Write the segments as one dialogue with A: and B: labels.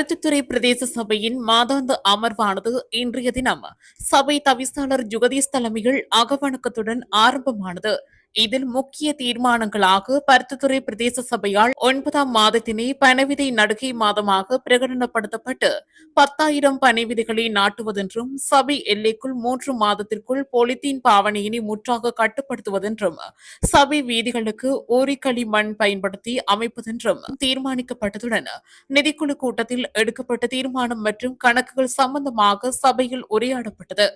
A: பருத்தித்துறை பிரதேச சபையின் மாதாந்த அமர்வானது இன்றைய தினம் சபை தவிசாளர் ஜுகதீஷ் தலைமையில் அகவணக்கத்துடன் ஆரம்பமானது. இதில் முக்கிய தீர்மானங்களாக பருத்தித்துறை பிரதேச சபையால் ஒன்பதாம் மாதத்தினை பணவிதை நடுகை மாதமாக பிரகடனப்படுத்தப்பட்டு பத்தாயிரம் பனைவிதைகளை நாட்டுவதென்றும் சபை எல்லைக்குள் மூன்று மாதத்திற்குள் பொலித்தீன் பாவனையினை முற்றாக கட்டுப்படுத்துவதென்றும் சபை வீதிகளுக்கு ஓரிக்களி மண் பயன்படுத்தி அமைப்பதென்றும் தீர்மானிக்கப்பட்டதுடன் நிதிக்குழு கூட்டத்தில் எடுக்கப்பட்ட தீர்மானம் மற்றும் கணக்குகள் சம்பந்தமாக சபையில் உரையாடப்பட்டது.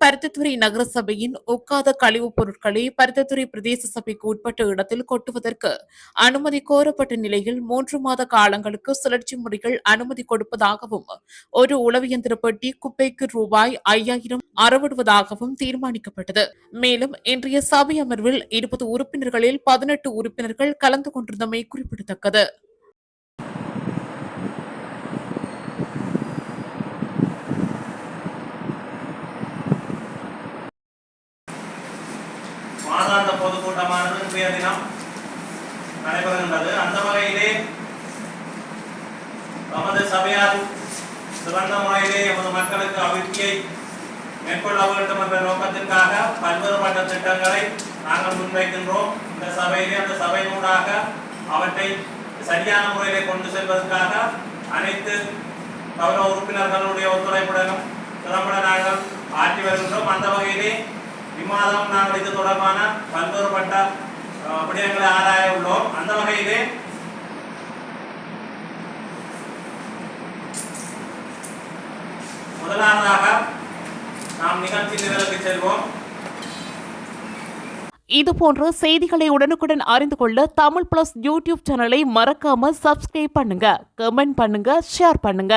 A: பருத்தித்துறை நகர சபையின் ஒக்காத கழிவுப் பொருட்களை பருத்தித்துறை பிரதேச சபைக்கு உட்பட்ட இடத்தில் கொட்டுவதற்கு அனுமதி கோரப்பட்ட நிலையில் மூன்று மாத காலங்களுக்கு சுழற்சி முறைகள் அனுமதி கொடுப்பதாகவும் ஒரு உளவியந்திர பெட்டி குப்பைக்கு ரூபாய் ஐயாயிரம் அறவிடுவதாகவும் தீர்மானிக்கப்பட்டது. மேலும் இன்றைய சபை அமர்வில் இருபது உறுப்பினர்களில் பதினெட்டு உறுப்பினர்கள் கலந்து கொண்டிருந்தமை குறிப்பிடத்தக்கது
B: மாதாந்த பொதுக்கூட்டமானது இன்றைய தினம் நடைபெறுகின்றது. அந்த வகையிலே நமது சபையார் சிறந்த முறையிலே எமது மக்களுக்கு அபிவிருத்தியை மேற்கொள்ள வேண்டும் என்ற நோக்கத்திற்காக பல்வேறுபட்ட திட்டங்களை நாங்கள் முன்வைக்கின்றோம். இந்த சபையிலே அந்த சபை சபையினூடாக அவற்றை சரியான முறையிலே கொண்டு செல்வதற்காக அனைத்து கௌரவ உறுப்பினர்களுடைய ஒத்துழைப்புடனும் திறம்பட நாங்கள் ஆற்றி வருகின்றோம். அந்த வகையிலே இம்மாதம் நாங்கள் இது தொடர்பான பல்வேறுபட்ட அஹ், விடயங்களை ஆராய உள்ளோம். அந்த வகையிலே முதலாவதாக நாம் நிகழ்ச்சி நிரலுக்கு செல்வோம்.
A: இதுபோன்ற செய்திகளை உடனுக்குடன் அறிந்து கொள்ள தமிழ் பிளஸ் யூடியூப் சேனலை மறக்காம சப்ஸ்கிரைப் பண்ணுங்க கமெண்ட் பண்ணுங்க ஷேர் பண்ணுங்க.